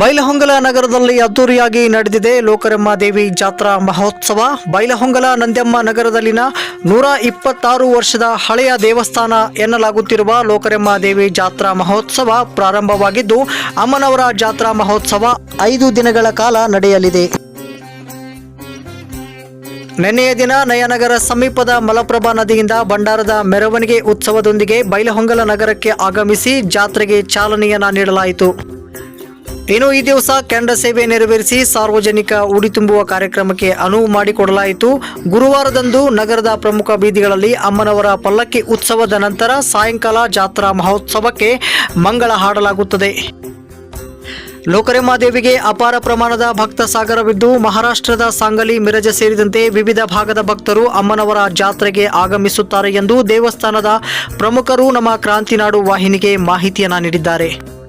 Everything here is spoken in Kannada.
ಬೈಲಹೊಂಗಲ ನಗರದಲ್ಲಿ ಅದ್ದೂರಿಯಾಗಿ ನಡೆದಿದೆ ಲೋಕರಮ್ಮ ದೇವಿ ಜಾತ್ರಾ ಮಹೋತ್ಸವ. ಬೈಲಹೊಂಗಲ ನಂದ್ಯಮ್ಮ ನಗರದಲ್ಲಿನ ನೂರ ಇಪ್ಪತ್ತಾರು ವರ್ಷದ ಹಳೆಯ ದೇವಸ್ಥಾನ ಎನ್ನಲಾಗುತ್ತಿರುವ ಲೋಕರಮ್ಮ ದೇವಿ ಜಾತ್ರಾ ಮಹೋತ್ಸವ ಪ್ರಾರಂಭವಾಗಿದ್ದು, ಅಮ್ಮನವರ ಜಾತ್ರಾ ಮಹೋತ್ಸವ ಐದು ದಿನಗಳ ಕಾಲ ನಡೆಯಲಿದೆ. ನಿನ್ನೆಯ ದಿನ ನಯನಗರ ಸಮೀಪದ ಮಲಪ್ರಭಾ ನದಿಯಿಂದ ಭಂಡಾರದ ಮೆರವಣಿಗೆ ಉತ್ಸವದೊಂದಿಗೆ ಬೈಲಹೊಂಗಲ ನಗರಕ್ಕೆ ಆಗಮಿಸಿ ಜಾತ್ರೆಗೆ ಚಾಲನೆಯನ್ನ ನೀಡಲಾಯಿತು. ಇನ್ನು ಈ ದಿವಸ ಕೆಂಡ ಸೇವೆ ನೆರವೇರಿಸಿ ಸಾರ್ವಜನಿಕ ಉಡಿ ತುಂಬುವ ಕಾರ್ಯಕ್ರಮಕ್ಕೆ ಅನುವು ಮಾಡಿಕೊಡಲಾಯಿತು. ಗುರುವಾರದಂದು ನಗರದ ಪ್ರಮುಖ ಬೀದಿಗಳಲ್ಲಿ ಅಮ್ಮನವರ ಪಲ್ಲಕ್ಕಿ ಉತ್ಸವದ ನಂತರ ಸಾಯಂಕಾಲ ಜಾತ್ರಾ ಮಹೋತ್ಸವಕ್ಕೆ ಮಂಗಳ ಹಾಡಲಾಗುತ್ತದೆ. ಲೋಕರೆಮ್ಮಾದೇವಿಗೆ ಅಪಾರ ಪ್ರಮಾಣದ ಭಕ್ತ ಸಾಗರವಿದ್ದು, ಮಹಾರಾಷ್ಟ್ರದ ಸಾಂಗಲಿ ಮಿರಜ ಸೇರಿದಂತೆ ವಿವಿಧ ಭಾಗದ ಭಕ್ತರು ಅಮ್ಮನವರ ಜಾತ್ರೆಗೆ ಆಗಮಿಸುತ್ತಾರೆ ಎಂದು ದೇವಸ್ಥಾನದ ಪ್ರಮುಖರು ನಮ್ಮ ಕ್ರಾಂತಿನಾಡು ವಾಹಿನಿಗೆ ಮಾಹಿತಿಯನ್ನು ನೀಡಿದ್ದಾರೆ.